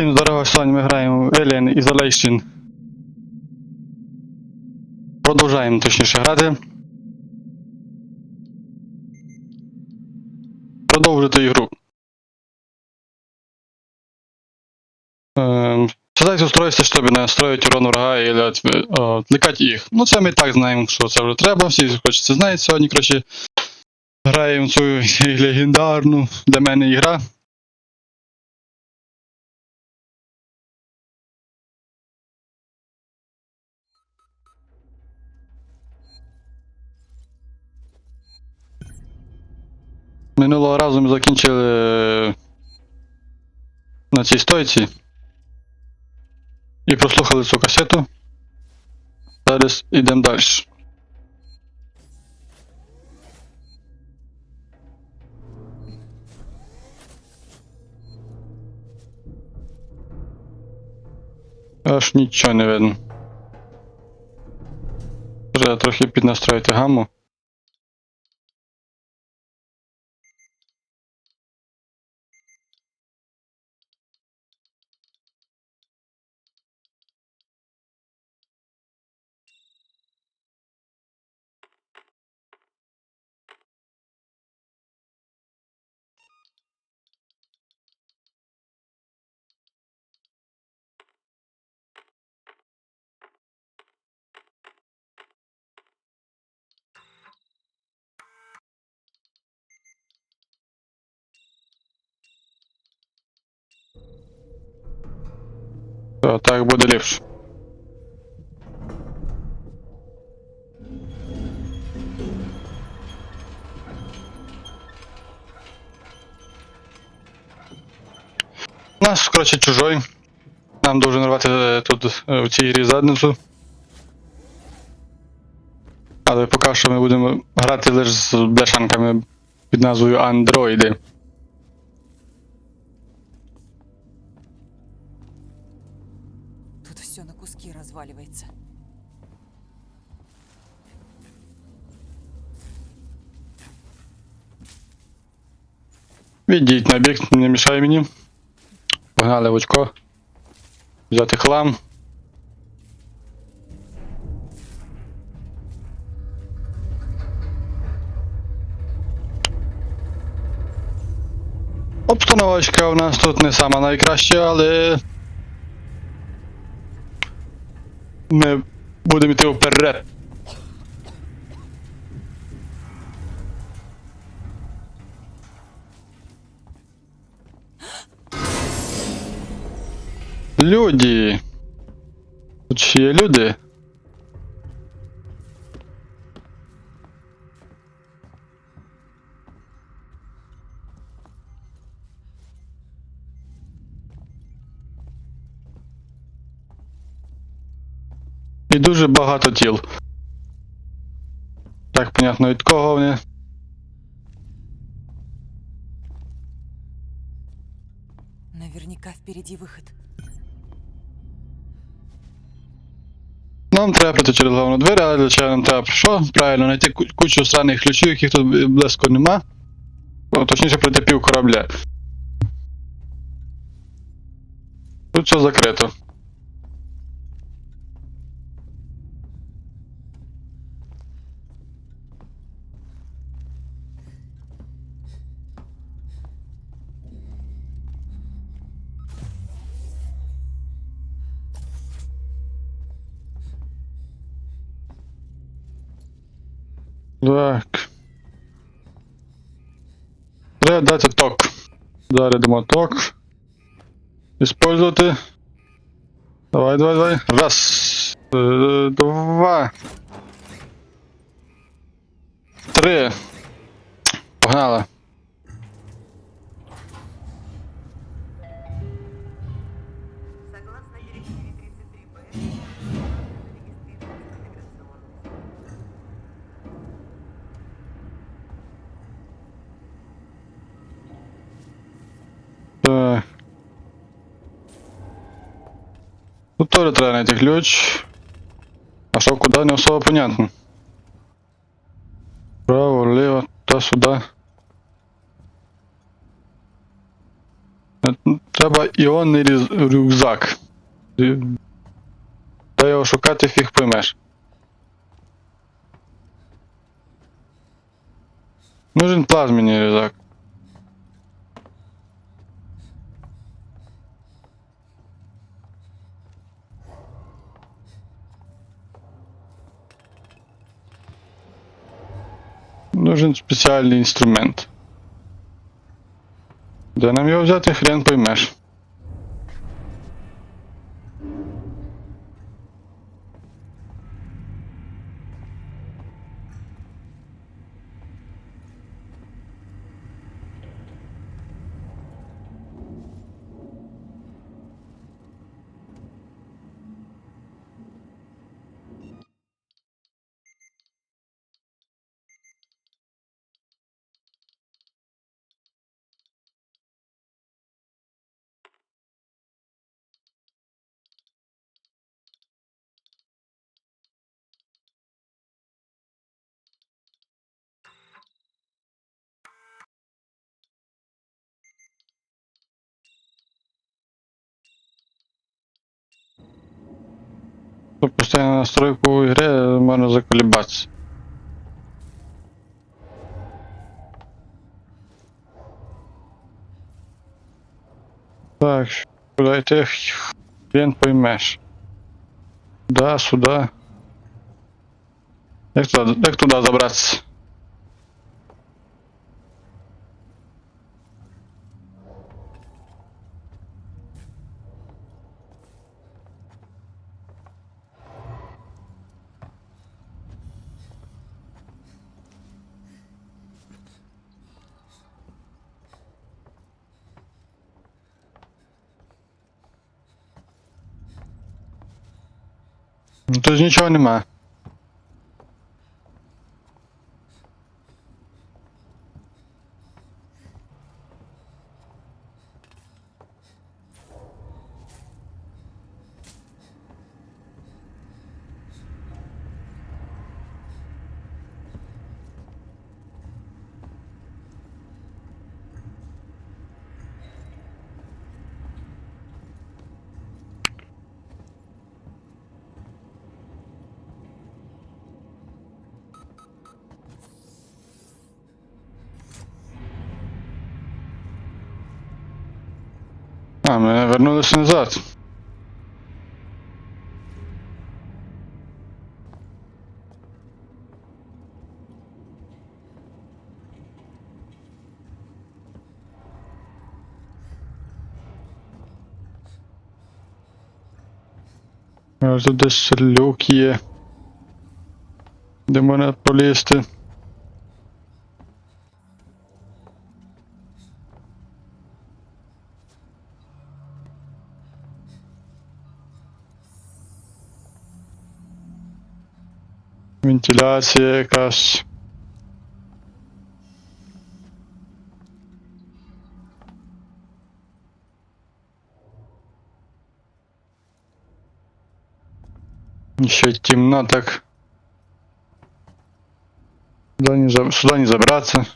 Всім здорово, сьогодні ми граємо в Alien Isolation. Продовжаємо точніше грати. Продовжити ігру. Ем, Создайте устройство, щоб настроить урон врага і відвлекати їх. Ну це ми так знаємо, що це вже треба, всі хочуть це знають. Сьогодні, коротше, граємо цю легендарну для мене ігра. Минулого разу ми закінчили е, на цій стойці. І прослухали цю касету. Зараз йдемо далі. Аж нічого не видно. Треба трохи піднастроїти гамму. Та, так буде ліпше. Наш, коротше, чужой. Нам дуже нарвати е, тут е, в цій грі задницю. Але поки що ми будемо грати лише з бляшанками під назвою андроїди. Все на куски разваливается. Відійдь на бік, не мішай мені. Погнали очко. Взяти хлам. Обстановочка у нас тут не сама найкраща, але. Ми будемо йти вперед. Люди. Тут ще є люди. Дуже багато тіл. Так, понятно, від кого вони. Наверняка впереди выход. Нам треба пройти через головну двері, але для чого нам треба що? Правильно, знайти кучу странних ключів, яких тут близько нема. О, точніше пройти пів корабля. Тут все закрито. Так. Треба дати ток. Зарядимо ток. Использувати. Давай, давай, давай. Раз. е, Два. Три. Погнали. Тут тоже треба знайти ключ. А що куди не особо понятно. Право, ліво, та сюди. Е, Треба іонний різ- рюкзак. Рю- Де його шукати фіг поймеш. Нужен плазменний рюкзак. Нужен спеціальний інструмент. Де нам його взяти, хрен поймеш. Постійно настройку у ігри можна заколібатися. Так, куди йти? Хрен поймеш. Да, сюди. Як туди, як туди забратися? Тут ж нічого нема. А, ми вернулися назад. Тут десь люк є. Де можна полізти. Вентиляція якась. Еще темно так. Сюда не, за- сюда не забраться.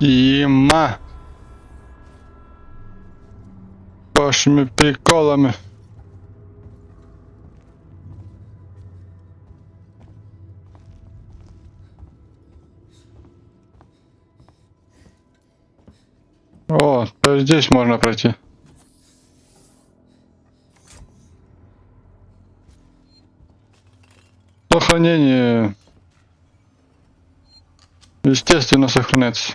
Сіма. Вашими приколами. О, то здесь можно пройти. Сохранение. Естественно, сохранится.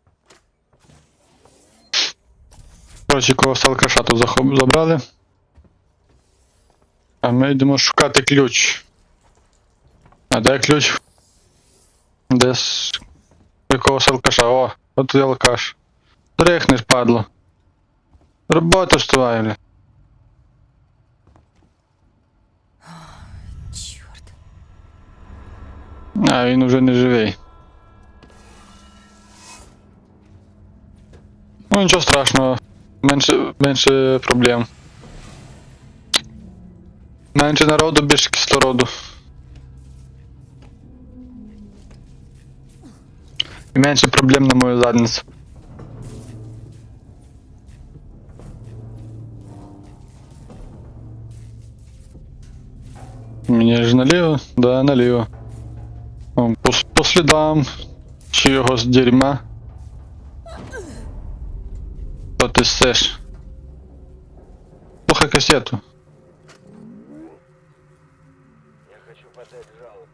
Коротше, кого з алкаша тут забрали. А ми йдемо шукати ключ. А де ключ? Де з якогось алкаша? О, от і алкаш. Дрихнеш, падло. Робота ж твоя, бля. Черт. А, він уже не живий. Ну нічого страшного. Менше, менше проблем. Менше народу, більше кислороду. І менше проблем на мою задницю. Мені ж наліво? Да, наліво. По, по слідам з дерьма. Що ти сеш? Слухай касету. Я хочу подать жалобу.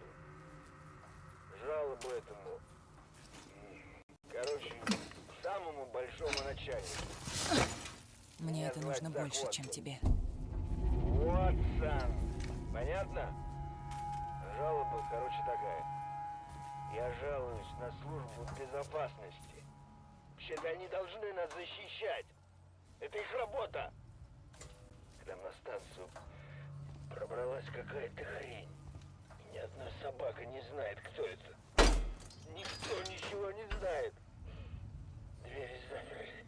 Жалобу этому... Короче, самому большому начальнику. Мне Меня это нужно больше, чем тебе. Вот сам. Понятно? Жалоба, короче, такая. Я жалуюсь на службу безопасности. Вообще-то они должны нас защищать. Это их работа. К нам на станцию пробралась какая-то хрень. И ни одна собака не знает, кто это. Никто ничего не знает. Двери заперли.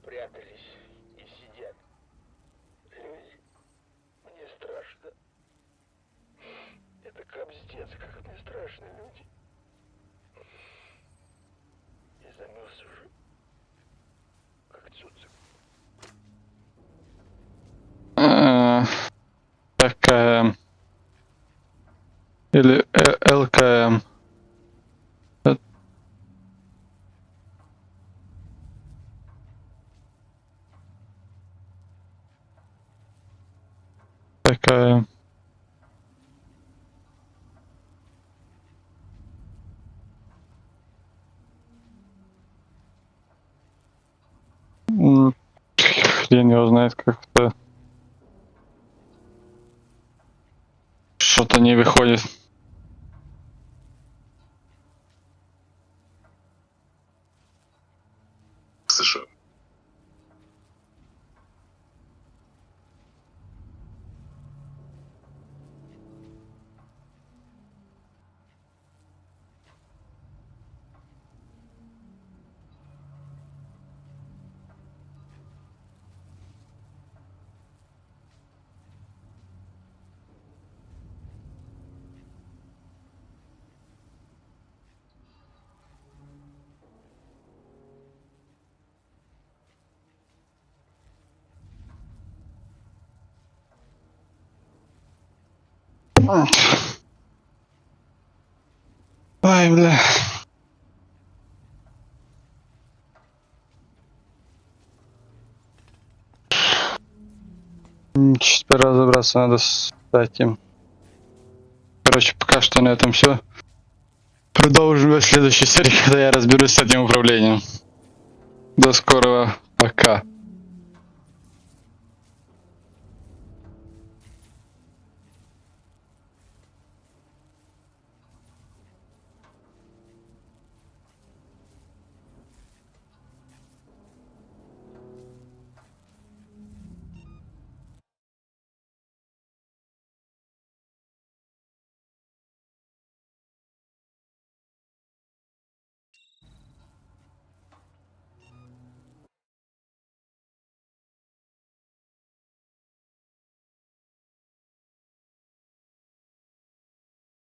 Спрятались и сидят. Люди, мне страшно. Это капздец, как мне страшно, люди. Знает, как-то Что-то не выходит. Ай, бля. Теперь разобраться надо с этим. Короче, пока что на этом все. Продолжим в следующей серии, когда я разберусь с этим управлением. До скорого. Пока.